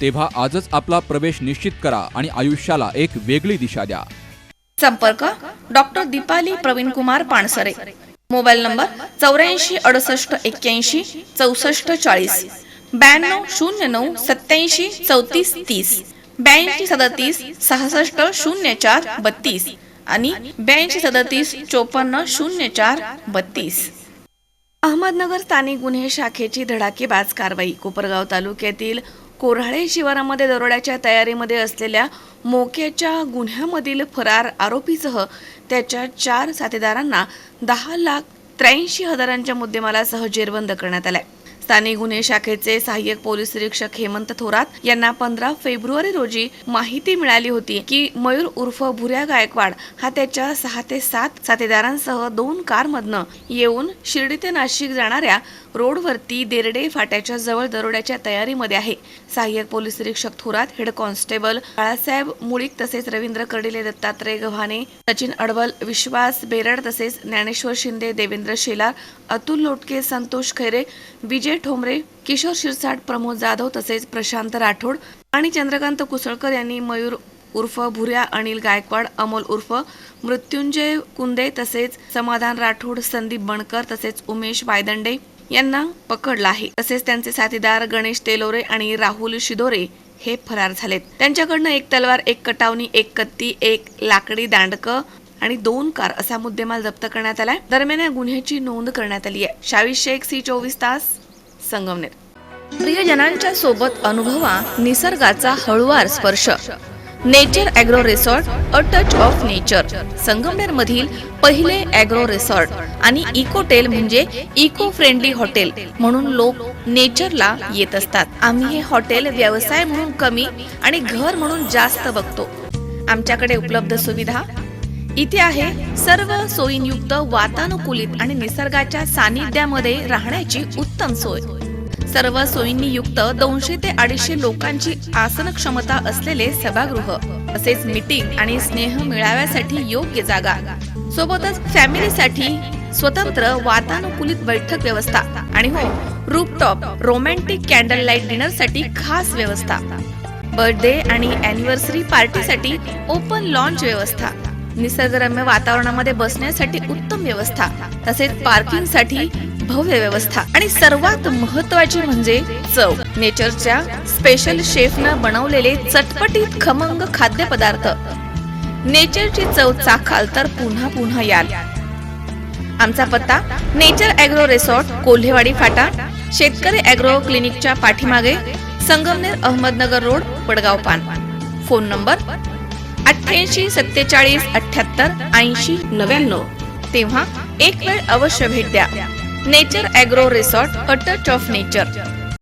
तेव्हा आजच आपला प्रवेश निश्चित करा आणि आयुष्याला एक वेगळी दिशा द्या. संपर्क doctor Deepali Pravin Kumar Pansare mobile number चौऱ्याऐंशी अडुसष्ट एक्क्याऐंशी चौसष्ट चाळीस. ब्याण्णव शून्य नऊ सत्याऐंशी चौतीस तीस. ब्याऐंशी सदतीस सहासष्ट शून्य चार बत्तीस आणि ब्याऐंशी सदतीस चोपन्न शून्य चार बत्तीस. अहमदनगर स्थानिक गुन्हे शाखेची धडाकेबाज कारवाई. कोपरगाव तालुक्यातील कोऱ्हाळे शिवारामध्ये दरोड्याच्या तयारीमध्ये असलेल्या मोक्याच्या गुन्ह्यामधील फरार आरोपीसह त्याच्या चार साथीदारांना दहा लाख त्र्याऐंशी हजारांच्या मुद्देमालासह जेरबंद करण्यात आलाय. स्थानिक गुन्हे शाखेचे सहाय्यक पोलीस निरीक्षक हेमंत थोरात यांना पंधरा फेब्रुवारी रोजी माहिती मिळाली होती की मयूर उर्फ भुऱ्या गायकवाड हा त्याच्या सहा ते सात साथीदारांसह दोन कारमधनं येऊन शिर्डी ते नाशिक जाणाऱ्या रोडवरती देरडे फाट्याच्या जवळ दरोड्याच्या तयारीमध्ये आहे. सहाय्यक पोलीस निरीक्षक थोरात हेड कॉन्स्टेबल बाळासाहेब मुळीक तसेच रवींद्र कर्डिले दत्तात्रय गव्हाणे सचिन अडवल विश्वास बेरड तसेच ज्ञानेश्वर शिंदे देवेंद्र शेलार अतुल लोटके संतोष खैरे विजय ठोंबरे किशोर शिरसाट प्रमोद जाधव तसेच प्रशांत राठोड आणि चंद्रकांत कुसळकर यांनी मयूर उर्फ भुऱ्या अनिल गायकवाड अमोल उर्फ मृत्युंजय कुंदे तसेच समाधान राठोड संदीप बनकर तसेच उमेश वायदंडे यांना पकडलं आहे. तसेच त्यांचे साथीदार गणेश तेलोरे आणि राहुल शिदोरे हे फरार झालेत. त्यांच्याकडनं एक तलवार एक कटावणी एक कत्ती एक लाकडी दांडक आणि दोन कार असा मुद्देमाल जप्त करण्यात आलाय. दरम्यान या गुन्ह्याची नोंद करण्यात आली आहे. शावीस शेख सी चोवीस तास संगमनेर. प्रियजनांच्या सोबत अनुभवा निसर्गाचा हळुवार स्पर्श. Nature agro resort a touch of nature Sangamner मधील पहिले अॅग्रो रिसॉर्ट आणि इकोटेल म्हणजे इको फ्रेंडली हॉटेल म्हणून लोक नेचरला येत असतात. आम्ही हे हॉटेल व्यवसाय म्हणून कमी आणि घर म्हणून जास्त बघतो. आमच्याकडे उपलब्ध सुविधा इथे आहे सर्व सोयींयुक्त वातानुकूलित आणि निसर्गाच्या सानिध्यामध्ये राहण्याची उत्तम सोय. सर्व सोयींनी युक्त दोनशे ते अडीचशे लोकांची आसन क्षमता असलेले सभागृह तसेच मीटिंग आणि स्नेह मिळाव्यासाठी योग्य जागा. सोबतच फॅमिलीसाठी स्वतंत्र वातानुकूलित बैठक व्यवस्था आणि हो रूपटॉप रोमॅन्टिक कॅन्डल लाइट डिनरसाठी खास व्यवस्था. बर्थडे आणि अॅनिव्हर्सरी पार्टीसाठी ओपन लॉन्च व्यवस्था. निसर्गरम्य वातावरणामध्ये बसण्यासाठी उत्तम व्यवस्था तसेच पार्किंगसाठी भव्य व्यवस्था. आणि सर्वात महत्वाची म्हणजे चव. नेचरच्या स्पेशल शेफनं बनवलेले चटपटीत खमंग खाद्यपदार्थ. नेचरची चव चाखाल तर पुन्हा पुन्हा याल. आमचा पत्ता नेचर अॅग्रो रिसॉर्ट कोल्हेवाडी फाटा. शेतकरी अॅग्रो क्लिनिकच्या पाठीमागे संगमनेर अहमदनगर रोड वडगाव पान. फोन नंबर अठ्ठ्याऐंशी सत्तेचाळीस अठ्याहत्तर ऐंशी नव्याण्णव. तेव्हा एक वेळ अवश्य भेट द्या. Nature agro resort a touch of nature.